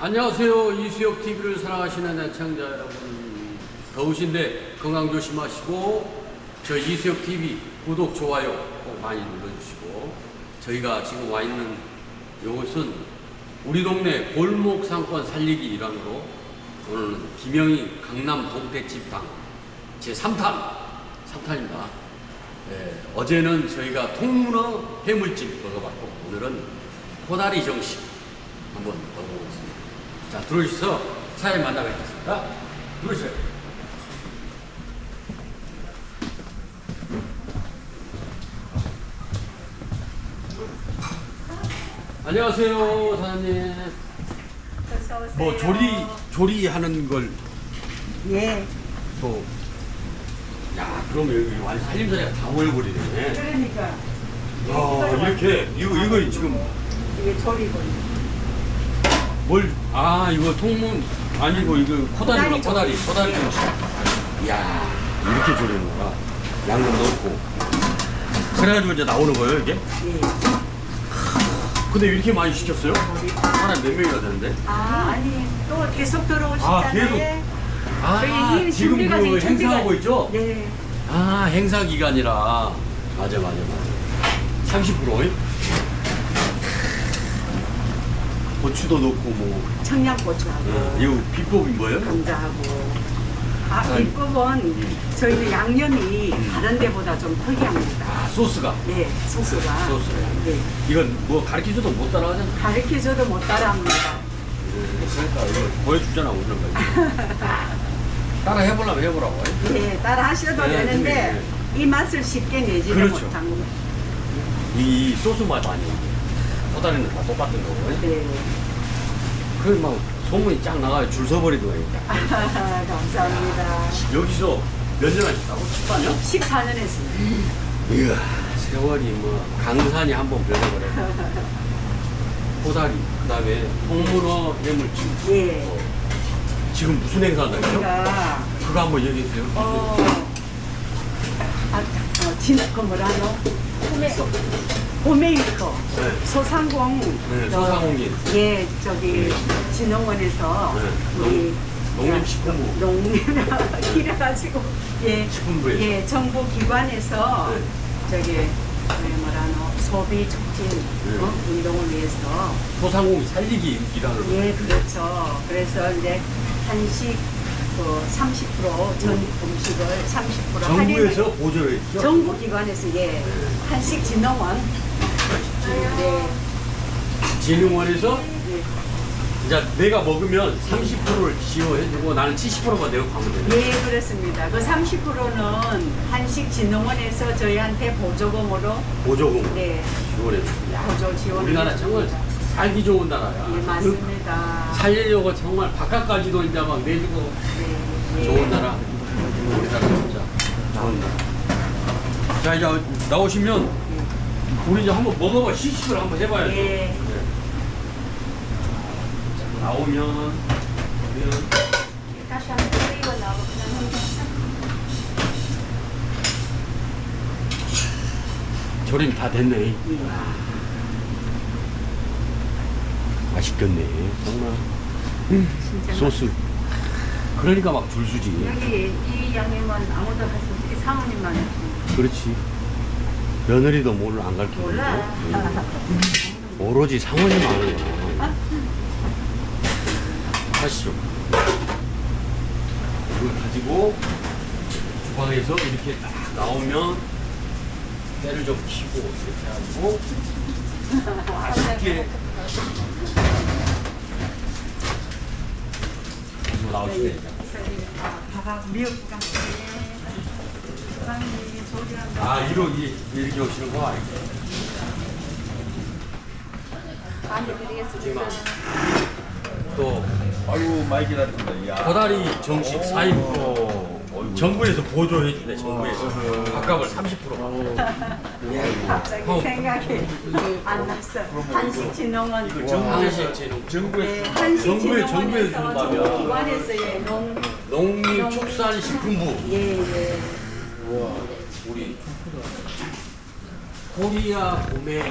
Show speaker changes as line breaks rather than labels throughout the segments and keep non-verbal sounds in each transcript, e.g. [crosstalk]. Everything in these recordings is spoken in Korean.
안녕하세요. 이수혁 TV를 사랑하시는 애청자 여러분. 더우신데 건강 조심하시고 저희 이수혁 TV 구독, 좋아요 꼭 많이 눌러주시고 저희가 지금 와 있는 이곳은 우리 동네 골목 상권 살리기 일환으로 오늘은 김영희 강남 동태집당 제 3탄 3탄입니다. 예, 어제는 저희가 통문어 해물찜 먹어봤고 오늘은 코다리 정식 한번 먹어보겠습니다. 자 들어오셔서 사장님 만나뵙겠습니다. 들어오세요. 안녕하세요 사장님. 뭐 조리 조리하는 걸
예.
또. 야, 그럼 여기 완전 살림살이가 다 모여버리네.
그러니까
야, 이렇게, 이거, 이거 지금
이게 조리고
뭘, 아, 이거 통문, 아니고 이거 코다리가 코다리, 코다리 정식. 이야, 이렇게 조리는구나. 양념 넣고. 그래가지고 이제 나오는 거예요, 이게?
예.
근데 이렇게 많이 시켰어요? 사람 몇 명이나 되는데?
아 아니 또 계속
아,
들어오시잖아요.
계속? 아,
저희 일
지금
준비가
그
준비가-
행사하고 있죠?
네.
아, 행사 기간이라. 맞아, 맞아, 맞아. 30%? 고추도 넣고, 뭐.
청양고추하고
어, 이거 비법이 뭐예요?
감자하고. 아
아니.
비법은 저희는 양념이 다른 데보다 좀 특이합니다.
아, 소스가.
네, 소스가.
소스가.
네.
이건 뭐 가르쳐줘도 못 따라하잖아.
가르쳐줘도 못 따라합니다.
그러니까 이거 보여주잖아, 오늘 거. [laughs] 따라 해보려면 해보라고.
네, 따라 하셔도
네,
되는데 이 맛을 쉽게 내지는
그렇죠.
못한 거.
이 소스 맛 아니야. 호다리는 다 똑같은 거고.
네.
그막 소문이 쫙 나가요. 줄 서버리더니. [laughs]
감사합니다.
여기서 몇 년 하셨다고? 14년?
14년 했습니다.
이야, 세월이 뭐, 강산이 한번 변해버려. 호다리, [laughs] 그 다음에 홍문어 해물찜.
예.
어, 지금 무슨 행사 한다고요?
제가
그거 한번 얘기해 주세요.
어, 아, 어, 진, 그 뭐라노? 호메, 호메이커.
네.
소상공.
네,
저-
소상공인.
예, 저기, 진흥원에서
네,
우리
농림식품부.
농림, 이래가지고, [laughs] 예.
식품부에서.
예, 정부 기관에서
네.
저기, 네, 뭐라노, 소비 촉진
네.
어? 운동을 위해서
소상공인 살리기 일환으로.
예, 그렇죠. 그래서 이제 한식 그 30%전 음식을 30%
정부에서
할인을
보조를 했죠?
정부 기관에서 예 한식 진흥원 네,
진흥원에서
예,
이제 내가 먹으면 30%를 지원해주고 나는 70%만 내고 가면 되네.
예 그렇습니다. 그 30%는 한식 진흥원에서 저희한테 보조금으로
보조금
네
지원해주고.
보조 지원
우리나라 정말 살기 좋은 나라야.
예 맞습니다.
그 살리려고 정말 바깥까지도 이제 막 내주고
네, 예.
좋은 나라. 우리나라 진짜 좋은 나라. 자 이제 나오시면 우리 이제 한번 먹어봐 시식을 한번 해봐야죠.
예.
네. 자, 나오면 보면
다시 한번 끓이고 나오면
조림 다 됐네.
예.
맛있겠네. 정말.
진짜
소스. 그러니까 막 줄수지.
여기 이 양념은 아무도 할수 없이 사모님만 해주세요.
그렇지. 며느리도 뭐를 안 가르쳐.
몰라.
오로지 하는 거야. 하시죠. 이걸 가지고 주방에서 이렇게 딱 나오면 때를 좀 키고 이렇게 해가지고 맛있게 이거 나오시네. 이제.
밥 미역국 사장님 조리한다.
아 이렇게 이렇게 오시는 거 아니에요?
많이 드리겠습니다.
또
아이고 많이 기다렸습니다. 이야.
도다리 정식 4인
오, 어이구.
정부에서 보조해 주네 정부에서 밥값을 30% [laughs]
갑자기
어.
생각이 안 났어. 한식 진흥원.
한식 재능
네,
정부에서 정부에
한식진흥원에서
정부에서
정부
준다면
기관에서 예, 농,
농림축산식품부
예, 예.
우리 코리아 봄의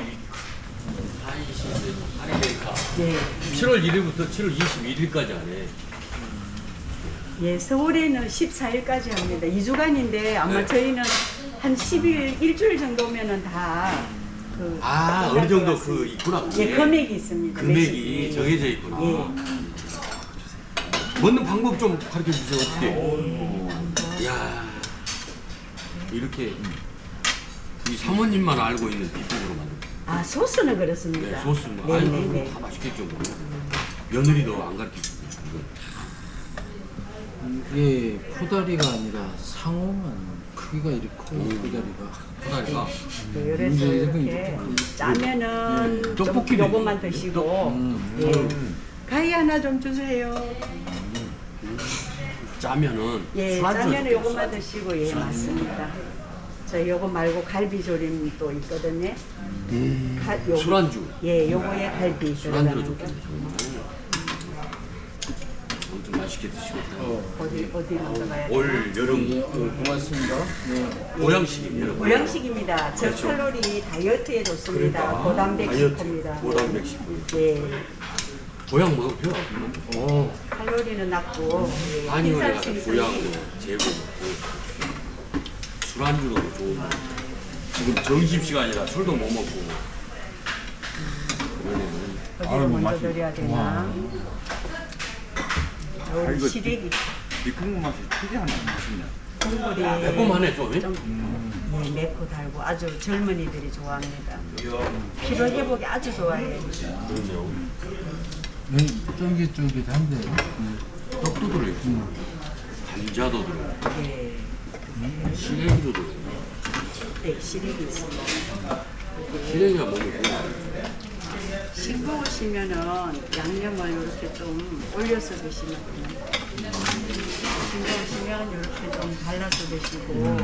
한식 아메리카
예.
7월 1일부터 7월 21일까지 하네.
예, 서울에는 14일까지 합니다. 2주간인데 아마
네.
저희는 한 10일, 일주일 정도면은 다 그.
아, 어느 정도
것
그. 있구나.
예, 금액이 있습니다.
금액이
매실.
정해져 있구나.
예.
먹는 방법 좀 가르쳐 주세요. 어떻게? 야 이렇게 이 사모님만 알고 있는 비법으로 만든.
아, 소스는 그렇습니다.
네, 소스는
네,
아니
네,
네,
네.
다 맛있겠죠. 뭐. 며느리도 안 가르쳐 주고.
이게 포다리가 아니라 상어만 크기가 이렇게 커요 포다리가
포다리가
네, 그래서 이렇게
이렇게
짜면은 좀
떡볶이도
요것만. 드시고
음.
예. 가위 하나 좀 주세요.
짜면은
예,
술안주 어때요?
요것만 드시고 예, 맞습니다. 저 요거 말고 갈비조림 또 있거든요. 가, 요,
음. 술안주.
예, 요거에 갈비
술안주로
들어가는 거.
좋겠네. 정말. 아무튼 맛있게 드시고.
어디 어디 먼저 가야
올
되나?
여름
예, 어, 고맙습니다 네.
보양식이에요.
보양식입니다. 저칼로리 다이어트에 좋습니다.
그러니까.
고단백
다이어트,
식품입니다.
고단백 식품.
예,
보양 먹어 표. 어.
칼로리는 낮고 예,
많이
생선이
보양도 재고 먹고 술안주로도 좋은 지금 점심 시간이라 술도 못 먹고 그러면은
어디를 먼저 드려야 되나?
아,
요
이거
시래기
이 국물 맛이 특이하네 맛있네.
국물이
매콤하네 좀.
좀 예, 맵고 달고 아주 젊은이들이 좋아합니다. 피로 회복에 아주 좋아해요.
그러네요.
음, 쫄깃쫄깃한데
떡도 들어있고 감자도 들어있고
예,
시래기도 들어있고
네, 시래기 있습니다.
시래기가 먹으면 좋아.
싱거우시면은 양념을 이렇게 좀 올려서 드시면 돼요. 싱거우시면 이렇게 좀 발라서 드시고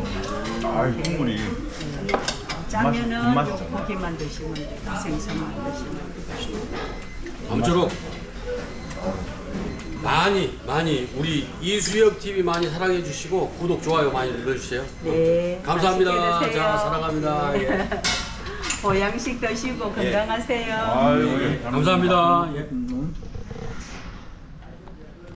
아, 이 국물이
짜면은 요. 고기만 드시면 돼요. 생선만 드시면 돼요.
아무쪼록 많이 많이 우리 이수혁 TV 많이 사랑해 주시고 구독 좋아요 많이 눌러주세요.
네.
감사합니다.
맛있게 드세요.
자 사랑합니다. 예. [laughs]
보양식 드시고 건강하세요.
아유, 예.
감사합니다. 예.
음,